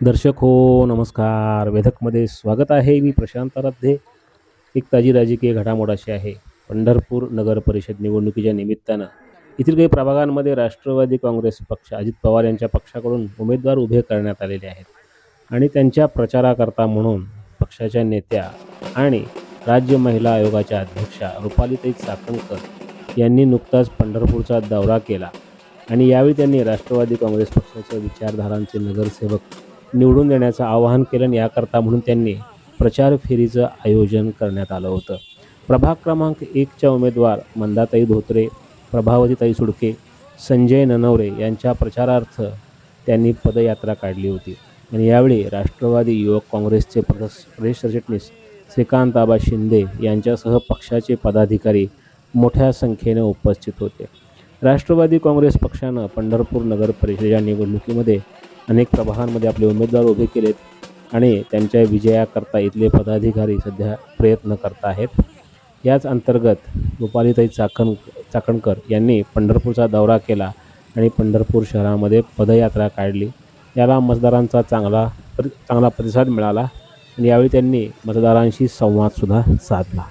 दर्शक हो नमस्कार. वेधकमध्ये स्वागत आहे. मी प्रशांत आराध्ये. एक ताजी राजकीय घडामोड अशी आहे. पंढरपूर नगर परिषद निवडणुकीच्या निमित्तानं येथील काही प्रभागांमध्ये राष्ट्रवादी काँग्रेस पक्ष अजित पवार यांच्या पक्षाकडून उमेदवार उभे करण्यात आलेले आहेत. आणि त्यांच्या प्रचाराकरता म्हणून पक्षाच्या नेत्या आणि राज्य महिला आयोगाच्या अध्यक्षा रुपालीताई चाकणकर यांनी नुकताच पंढरपूरचा दौरा केला. आणि यावेळी त्यांनी राष्ट्रवादी काँग्रेस पक्षाच्या विचारधारांचे नगरसेवक निवडून देण्याचं आवाहन केलं याकरता म्हणून त्यांनी प्रचार फेरीचं आयोजन करण्यात आलं होतं. प्रभाग क्रमांक एकच्या उमेदवार मंदाताई धोत्रे प्रभावतीताई सुडके संजय ननवरे यांच्या प्रचारार्थ त्यांनी पदयात्रा काढली होती. आणि यावेळी राष्ट्रवादी युवक काँग्रेसचे प्रदेश प्रदेश सरचिटणीस श्रीकांत आबा शिंदे यांच्यासह पक्षाचे पदाधिकारी मोठ्या संख्येने उपस्थित होते. राष्ट्रवादी काँग्रेस पक्षानं पंढरपूर नगर परिषदेच्या निवडणुकीमध्ये अनेक प्रभागांमध्ये आपले उमेदवार उभे केलेत आणि त्यांच्या विजयाकरता इथले पदाधिकारी सध्या प्रयत्न करत आहेत. याच अंतर्गत गोपालीताई चाकण चाकणकर यांनी पंढरपूरचा दौरा केला आणि पंढरपूर शहरामध्ये पदयात्रा काढली. याला मतदारांचा चांगला चांगला प्रतिसाद मिळाला आणि यावेळी त्यांनी मतदारांशी संवादसुद्धा साधला.